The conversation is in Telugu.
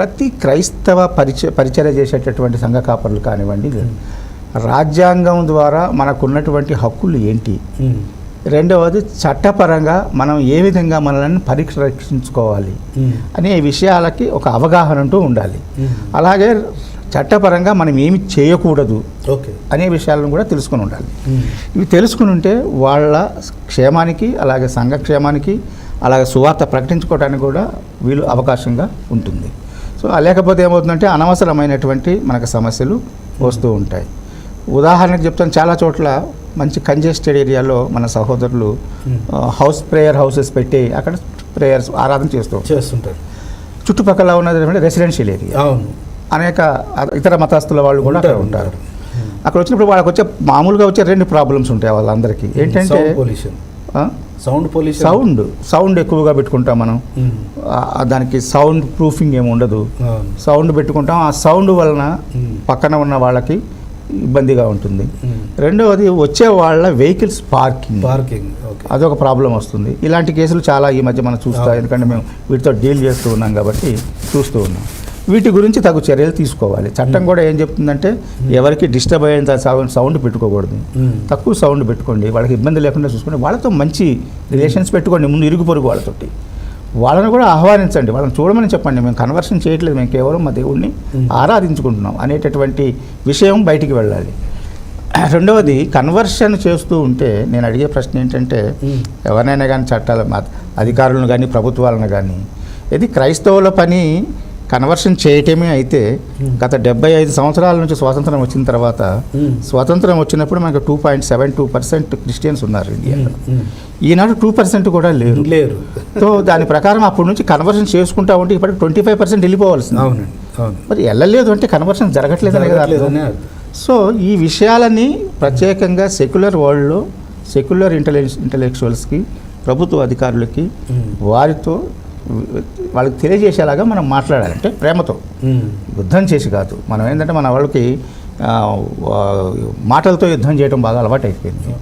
ప్రతి క్రైస్తవ పరిచ పరిచర్య చేసేటటువంటి సంఘ కాపరులు కానివ్వండి రాజ్యాంగం ద్వారా మనకున్నటువంటి హక్కులు ఏంటి? రెండవది చట్టపరంగా మనం ఏ విధంగా మనల్ని పరిరక్షించుకోవాలి అనే విషయాలకి ఒక అవగాహన అంటూ ఉండాలి. అలాగే చట్టపరంగా మనం ఏమి చేయకూడదు ఓకే. అనే విషయాలను కూడా తెలుసుకొని ఉండాలి. ఇవి తెలుసుకుని ఉంటే వాళ్ళ క్షేమానికి అలాగే సంఘ క్షేమానికి అలాగే సువార్త ప్రకటించుకోవడానికి కూడా వీలు అవకాశంగా ఉంటుంది. సో లేకపోతే ఏమవుతుందంటే అనవసరమైనటువంటి మనకు సమస్యలు వస్తూ ఉంటాయి. ఉదాహరణకు చెప్తాను చాలా చోట్ల మంచి కంజెస్టెడ్ ఏరియాలో మన సహోదరులు హౌస్ ప్రేయర్ హౌసెస్ పెట్టి అక్కడ ప్రేయర్స్ ఆరాధన చేస్తూ ఉంటారు. చేస్తుంటారు. చుట్టుపక్కల ఉన్నది రెసిడెన్షియల్ ఏరియా. అవును. అనేక ఇతర మతస్థుల వాళ్ళు కూడా అక్కడ ఉంటారు, అక్కడ వచ్చినప్పుడు వాళ్ళకి వచ్చే మామూలుగా వచ్చే రెండు ప్రాబ్లమ్స్ ఉంటాయి వాళ్ళందరికీ. ఏంటంటే pollution? Sound pollution sound sound ఎక్కువగా పెట్టుకుంటాం మనం. ఆ, దానికి సౌండ్ ప్రూఫింగ్ ఏమి ఉండదు. సౌండ్ పెట్టుకుంటాం. ఆ సౌండ్ వలన ఉమ్, పక్కన ఉన్న వాళ్ళకి ఇబ్బందిగా ఉంటుంది. ఉమ్. రెండవది వచ్చే వాళ్ళ వెహికల్స్ పార్కింగ్ పార్కింగ్ అదొక ప్రాబ్లం వస్తుంది. ఇలాంటి కేసులు చాలా ఈ మధ్య మనం చూస్తాం. ఎందుకంటే మేము వీటితో డీల్ చేస్తూ ఉన్నాం కాబట్టి చూస్తూ ఉన్నాం. వీటి గురించి తగు చర్యలు తీసుకోవాలి. చట్టం కూడా ఏం చెప్తుందంటే ఎవరికి డిస్టర్బ్ అయ్యేంత సౌండ్ సౌండ్ పెట్టుకోకూడదు. తక్కువ సౌండ్ పెట్టుకోండి. వాళ్ళకి ఇబ్బంది లేకుండా చూసుకోండి వాళ్ళతో మంచి రిలేషన్స్ పెట్టుకోండి. ముందు ఇరుగు పొరుగు వాళ్ళతోటి. వాళ్ళని కూడా ఆహ్వానించండి. వాళ్ళని చూడమని చెప్పండి. మేము కన్వర్షన్ చేయట్లేదు. మేము కేవలం మా దేవుణ్ణి Mm. ఆరాధించుకుంటున్నాం అనేటటువంటి విషయం బయటికి వెళ్ళాలి. రెండవది కన్వర్షన్ చేస్తూ ఉంటే నేను అడిగే ప్రశ్న ఏంటంటే ఎవరినైనా కానీ చట్టాల అధికారులను కానీ ప్రభుత్వాలను కానీ ఇది క్రైస్తవుల పని కన్వర్షన్ చేయటమే అయితే. గత డెబ్బై ఐదు సంవత్సరాల నుంచి స్వాతంత్రం వచ్చిన తర్వాత స్వాతంత్రం వచ్చినప్పుడు మనకు two point seven two percent Christians ఉన్నారు ఇండియాలో. ఈనాడు టూ పర్సెంట్ కూడా లేరు. లేరు. సో దాని ప్రకారం అప్పటి నుంచి కన్వర్షన్ చేసుకుంటా ఉంటే ఇప్పటికి ట్వంటీ ఫైవ్ పర్సెంట్ వెళ్ళిపోవాల్సింది. అవునండి మరి వెళ్ళలేదు అంటే కన్వర్షన్ జరగట్లేదనే కదా. సో ఈ విషయాలని ప్రత్యేకంగా సెక్యులర్ వరల్డ్లో సెక్యులర్ ఇంటెలెక్చు ఇంటలెక్చువల్స్కి ప్రభుత్వ అధికారులకి వారితో వాళ్ళకి తెలియజేసేలాగా మనం మాట్లాడాలి. అంటే ప్రేమతో. యుద్ధం చేసి కాదు. మనం ఏంటంటే మన వాళ్ళకి మాటలతో యుద్ధం చేయడం బాగా అలవాటు అయిపోయింది